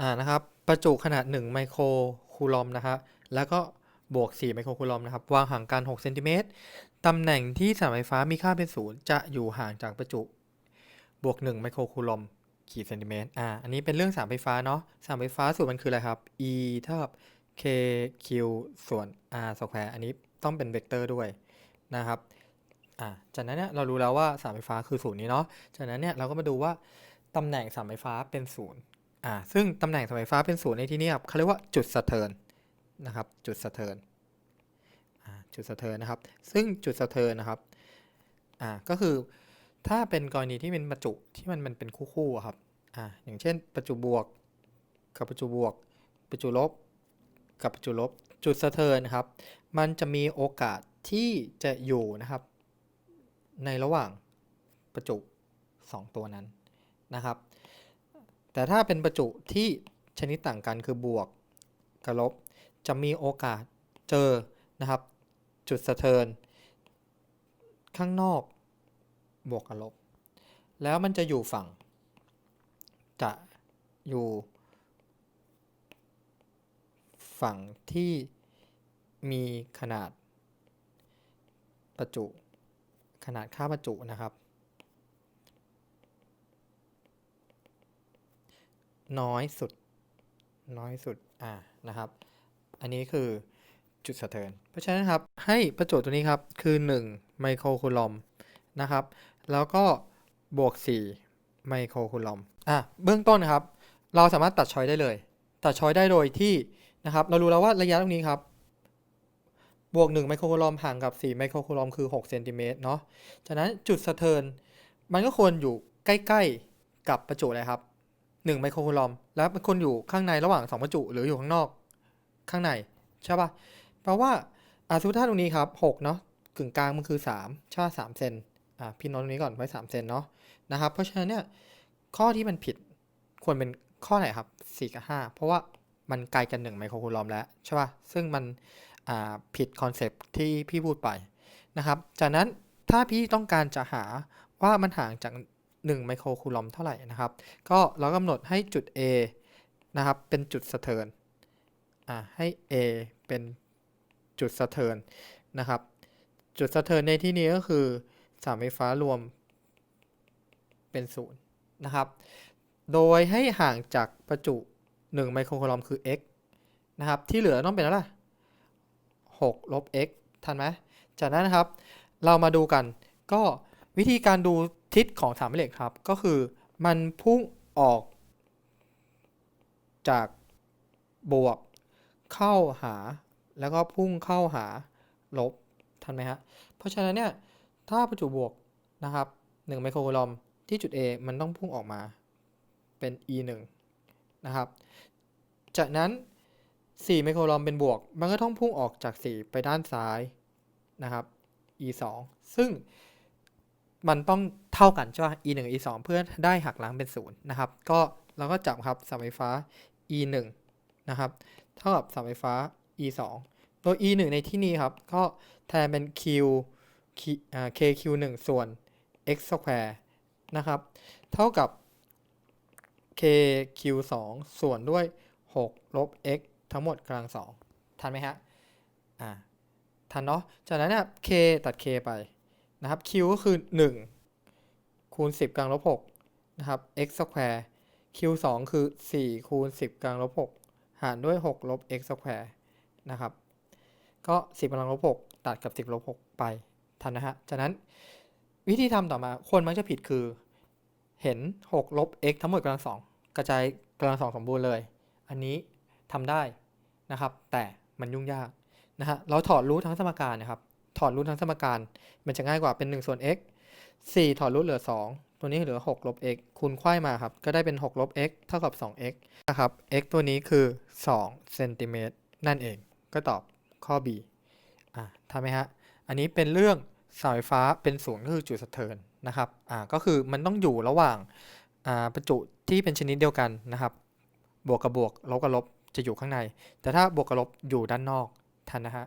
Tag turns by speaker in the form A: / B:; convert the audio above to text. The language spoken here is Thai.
A: อ่านะครับประจุขนาด 1 ไมโครคูลอมนะครับแล้วก็บวก 4 ไมโครคูลอมนะครับวางห่างกัน6เซนติเมตรตำแหน่งที่สายไฟฟ้ามีค่าเป็นศูนย์จะอยู่ห่างจากประจุบวก 1 ไมโครคูลอมขีดเซนติเมตรอ่าอันนี้เป็นเรื่องสามไฟฟ้าเนาะสามไฟฟ้าสูตรมันคืออะไรครับ E เท่ากับ k q ส่วน r สแควร์อันนี้ต้องเป็นเวกเตอร์ด้วยนะครับอ่าจากนั้นเนี่ยเรารู้แล้วว่าสามไฟฟ้าคือศูนย์นี้เนาะจากนั้นเนี่ยเราก็มาดูว่าตำแหน่งสามไฟฟ้าเป็นศูนย์ อ่าซึ่งตำแหน่งสาไฟฟ้าเป็นศูนย์ในที่นี้ครับเขาเรียกว่าจุดสะเทินนะครับ จุดสะเทินอ่าจุดสะเทินนะครับ ซึ่งจุดสะเทินนะครับอ่าก็คือถ้าเป็นกรณีที่เป็นประจุที่มันมันเป็นคู่ๆครับอ่าอย่างเช่น ประจุบวก กับประจุบวก ประจุลบ กับประจุลบ จุดสะเทินนะครับ มันจะมีโอกาสที่จะอยู่นะครับ ในระหว่างประจุ 2 ตัวนั้นนะครับ แต่ถ้าเป็นประจุที่ชนิดต่างกันคือบวกกับลบ จะมีโอกาสเจอนะครับ จุดสะเทิน ข้างนอกบวกกับลบ แล้วมันจะอยู่ฝั่ง จะอยู่ ฝั่งที่มีขนาดประจุ ขนาดค่าประจุนะครับ น้อยสุด น้อยสุด อ่า นะครับ อันนี้คือจุดสะเทินเพราะฉะนั้นครับ ให้ประจุตัวนี้ครับ คือ 1 ไมโครคูลอมนะครับ แล้วก็บวก 4 ไมโครคูลอมอะ เบื้องต้นนะครับ เราสามารถตัดช้อยได้เลย ตัดช้อยได้โดยที่นะครับ เรารู้แล้วว่าระยะตรงนี้ครับ บวก 1 ไมโครคูลอมห่างกับ 4 ไมโครคูลอมคือ6เซนติเมตรเนาะ ฉะนั้นจุดสะเทินมันก็ควรอยู่ใกล้ ๆ กับประจุเลยครับ 1ไมโครคูลอม แล้วมันควรอยู่ข้างในระหว่าง 2 ประจุ หรืออยู่ข้างนอกข้างใน ใช่ปะแปลว่าอาสมมุติถ้าตรงนี้ครับ6เนาะกึ่งกลางมันคือ3ใช่ปะ3เซนอ่าพี่น้ตตรงนี้ก่อนไว้ 3 เซนเนาะนะครับ เพราะฉะนั้นเนี่ยข้อที่มันผิดควรเป็นข้อไหนครับ 4 กับ 5 เพราะว่ามันไกลกัน1ไมโครคูลอมแล้วใช่ปะซึ่งมันอ่าผิดคอนเซปที่พี่พูดไปนะครับ จากนั้นถ้าพี่ต้องการจะหาว่ามันห่างจาก 1 ไมโครคูลอมเท่าไหร่นะครับ ก็เรากำหนดให้จุด A นะครับ เป็นจุดสะเทินอ่าให้ A เป็นจุดสะเทินนะครับ จุดสะเทินในที่นี้ก็คือสามไฟฟ้ารวมเป็นศูนย์นะครับ โดยให้ห่างจากประจุ 1 ไมโครคูลอมคือ x นะครับ ที่เหลือต้องเป็นอะไร6ลบ x ทันไหมจากนั้นนะครับ เรามาดูกัน ก็วิธีการดู ทิศของสามแม่เหล็กครับก็คือมันพุ่งออก จากบวกเข้าหา แล้วก็พุ่งเข้าหาลบทันไหมฮะเพราะฉะนั้นเนี่ยถ้าประจุบวกนะครับ1ไมโครคูลอมที่จุด A มันต้องพุ่งออกมาเป็น E 1นะครับ จากนั้น 4 ไมโครคูลอมเป็นบวก มันก็ต้องพุ่งออกจาก 4 ไปด้านซ้ายนะครับ E 2ซึ่ง มันต้องเท่ากันใช่ป่ะ E 1 E 2เพื่อได้หักล้างเป็นศูนย์นะครับ ก็เราก็จับครับเสาไฟฟ้า E 1นะครับ เท่ากับเสาไฟฟ้า E 2โดย E 1ในที่นี้ครับ ก็แทนเป็น Q K Q 1ส่วน x square นะครับ เท่ากับ k q 2ส่วนด้วย 6 ลบ x ทั้งหมดกำลังสองทันไหมฮะ อ่า ทันเนาะ จากนั้นเนี่ย k ตัด k ไป นะครับ q ก็คือ 1 คูณ 10กำลังลบ6นะครับ x square q 2 คือ 4 คูณ 10กำลังลบ6หารด้วย 6 ลบ x square นะครับ ก็ 10กำลังลบ6ตัดกับ 10ลบ6ไปทันนะฮะจากนั้นวิธีทำต่อมาคนมักจะผิดคือ เห็น 6 ลบ x ทั้งหมดกำลังสองกระจายกำลังสองสมบูรณ์เลย อันนี้ทำได้นะครับ แต่มันยุ่งยากนะฮะเราถอดรูททั้งสมการนะครับ ถอดรูททั้งสมการ มันจะง่ายกว่าเป็น1ส่วน x 4 ถอดรูทเหลือ 2 ตัวนี้เหลือ6ลบ x คูณไขว้มาครับ ก็ได้เป็น6ลบ x เท่ากับ 2x นะครับ x ตัวนี้คือ2เซนติเมตรนั่นเอง ก็ตอบข้อ b อ่าทำไหมฮะ อันนี้เป็นเรื่องเสาไฟฟ้าเป็นศูนย์ก็คือจุดสะเทินนะครับ อ่า ก็คือมันต้องอยู่ระหว่าง อ่า ประจุที่เป็นชนิดเดียวกันนะครับ บวกกับบวก ลบกับลบ จะอยู่ข้างใน แต่ถ้าบวกกับลบอยู่ด้านนอก ทันนะฮะ